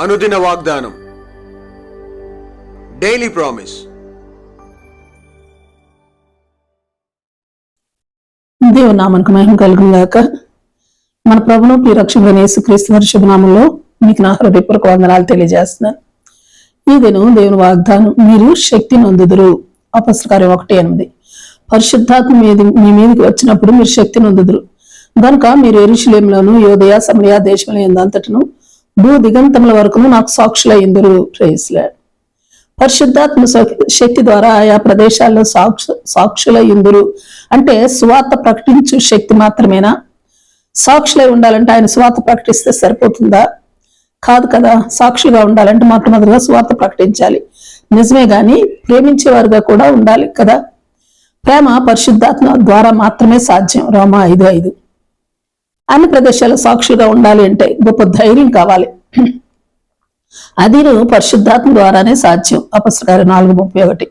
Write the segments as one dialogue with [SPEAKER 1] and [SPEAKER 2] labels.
[SPEAKER 1] అనుదిన వాగ్దానం. Daily promise
[SPEAKER 2] దేవునామనకు నామనికి మహిమ కలుగుగాక మన ప్రభును ప్రియ రక్షకుడైన యేసుక్రీస్తు వారి శుభనామంలో మీకు నా హృదయపూర్వక వందనాలు తెలియజేస్తున్నాను ఈ దినం దేవుని వాగ్దానం మీరు శక్తి నొందుదురు. అపస్కారం ఒకటి ఎనిమిది. పరిశుద్ధాత్మ మీద మీ మీదకి వచ్చినప్పుడు మీరు శక్తి నొందుదురు. గనుక మీరు ఎరుషులేంలోను యోదయ సమయా దేశంలో ఎందంతటను భూ దిగంతముల వరకును నాకు సాక్షుల ఇందురు ప్రేయస్లాడు పరిశుద్ధాత్మ శక్తి ద్వారా ఆయా ప్రదేశాల్లో సాక్ష సాక్షుల ఇందురు అంటే సువార్త ప్రకటించు శక్తి మాత్రమేనా? సాక్షులై ఉండాలంటే ఆయన సువార్త ప్రకటిస్తే సరిపోతుందా? కాదు కదా సాక్షులుగా ఉండాలంటే మొట్టమొదటిగా సువార్త ప్రకటించాలి. నిజమే కానీ ప్రేమించేవారుగా కూడా ఉండాలి కదా. ప్రేమ పరిశుద్ధాత్మ ద్వారా మాత్రమే సాధ్యం. రోమా ఐదు ఐదు. అన్ని ప్రదేశాల సాక్షిగా ఉండాలి అంటే గొప్ప ధైర్యం కావాలి. అది పరిశుద్ధాత్మ ద్వారానే సాధ్యం. అపస్కారం నాలుగు ముప్పై ఒకటి.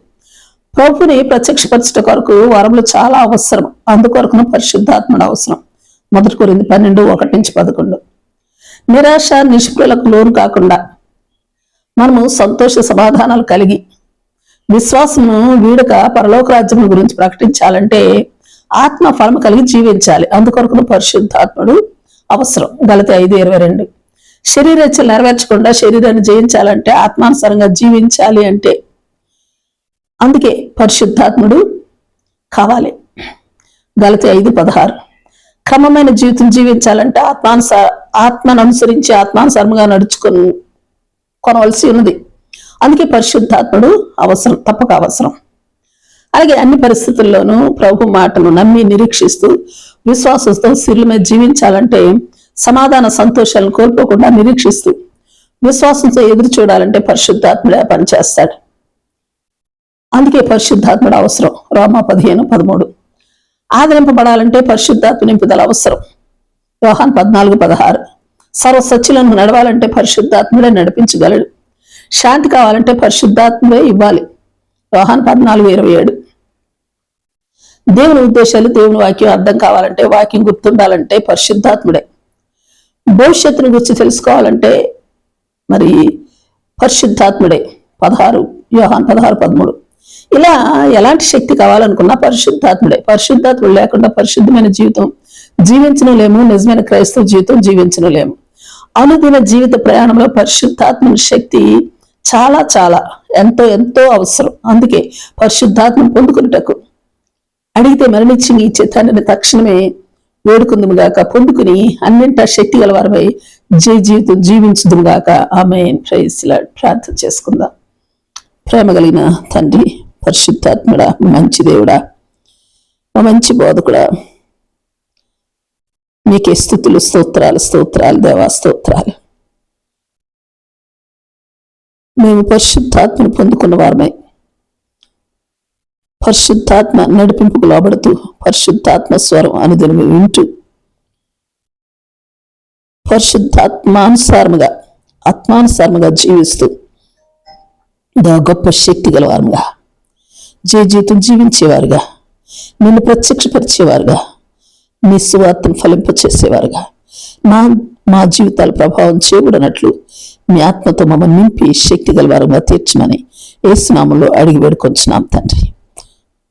[SPEAKER 2] ప్రభుని ప్రత్యక్షపరచట కొరకు వరములు చాలా అవసరం. అందుకొరకును పరిశుద్ధాత్ముడు అవసరం. మొదటి కొరింది పన్నెండు ఒకటి నుంచి పదకొండు. నిరాశ నిష్ఫలకు లోను కాకుండా మనము సంతోష సమాధానాలు కలిగి విశ్వాసమును వీడక పరలోక రాజ్యం గురించి ప్రకటించాలంటే ఆత్మ ఫలము కలిగి జీవించాలి. అందుకొరకును పరిశుద్ధాత్ముడు అవసరం. గలతి ఐదు ఇరవై రెండు. శరీరచ్చలు నెరవేర్చకుండా శరీరాన్ని జయించాలంటే ఆత్మానుసారంగా జీవించాలి అంటే అందుకే పరిశుద్ధాత్ముడు కావాలి. గలతి ఐదు పదహారు. క్రమమైన జీవితం జీవించాలంటే ఆత్మానుస ఆత్మను అనుసరించి ఆత్మానుసారంగా నడుచుకొని కొనవలసి ఉన్నది. అందుకే పరిశుద్ధాత్ముడు అవసరం. తప్పక అవసరం. అలాగే అన్ని పరిస్థితుల్లోనూ ప్రభు మాటను నమ్మి నిరీక్షిస్తూ విశ్వాసంతో సిరుల మీద జీవించాలంటే సమాధాన సంతోషాలను కోల్పోకుండా నిరీక్షిస్తూ విశ్వాసంతో ఎదురు చూడాలంటే పరిశుద్ధాత్ముడే పనిచేస్తాడు అందుకే పరిశుద్ధాత్ముడు అవసరం. రోమా పదిహేను పదమూడు. ఆదరింపబడాలంటే పరిశుద్ధాత్మ నింపుదల అవసరం. రోహన్ పద్నాలుగు పదహారు. సర్వ సచ్యులను నడవాలంటే పరిశుద్ధాత్ముడే నడిపించగలడు. శాంతి కావాలంటే పరిశుద్ధాత్ముడే ఇవ్వాలి. రోహన్ పద్నాలుగు ఇరవై ఏడు. దేవుని ఉద్దేశాలు దేవుని వాక్యం అర్థం కావాలంటే వాక్యం గుర్తుండాలంటే పరిశుద్ధాత్ముడే. భవిష్యత్తును గురించి తెలుసుకోవాలంటే మరి పరిశుద్ధాత్ముడే. పదహారు వ్యూహాన్ పదహారు పదమూడు. ఇలా ఎలాంటి శక్తి కావాలనుకున్నా పరిశుద్ధాత్ముడే. పరిశుద్ధాత్ముడు లేకుండా పరిశుద్ధమైన జీవితం జీవించనులేము నిజమైన క్రైస్తవ జీవితం జీవించనులేము అనుదిన జీవిత ప్రయాణంలో పరిశుద్ధాత్మ శక్తి చాలా చాలా ఎంతో ఎంతో అవసరం. అందుకే పరిశుద్ధాత్మ పొందుకున్నటకు అడిగితే మరణించి ఇచ్చే తండ్రిని తక్షణమే వేడుకుందుముగాక పొందుకుని అన్నింటా శక్తి గలవారమై జీ జీవితం జీవించుదుము గాక. ఆమె ప్రార్థన చేసుకుందాం. ప్రేమ కలిగిన తండ్రి పరిశుద్ధాత్ముడా మంచి దేవుడా మా మంచి బోధకుడా మీకే స్థుతులు స్తోత్రాలు స్తోత్రాలు దేవా స్తోత్రాలు. మేము పరిశుద్ధాత్మను పొందుకున్న వారమై పరిశుద్ధాత్మ నడిపింపుకు లోబడుతూ పరిశుద్ధాత్మ స్వరం అనుదినము వింటూ పరిశుద్ధాత్మానుసారముగా ఆత్మానుసారముగా జీవిస్తూ దా గొప్ప శక్తి గలవారుగా. జయ జీవితం జీవించేవారుగా. నిన్ను ప్రత్యక్షపరిచేవారుగా. నీ సువార్తను ఫలింపచేసేవారుగా. మా మా జీవితాల ప్రభావం చేయబడినట్లు మీ ఆత్మతో మమ్మల్ని నింపి శక్తి గలవారుగా తీర్చమని ఏసునామంలో అడిగి వేడుకొంచున్నాం తండ్రి.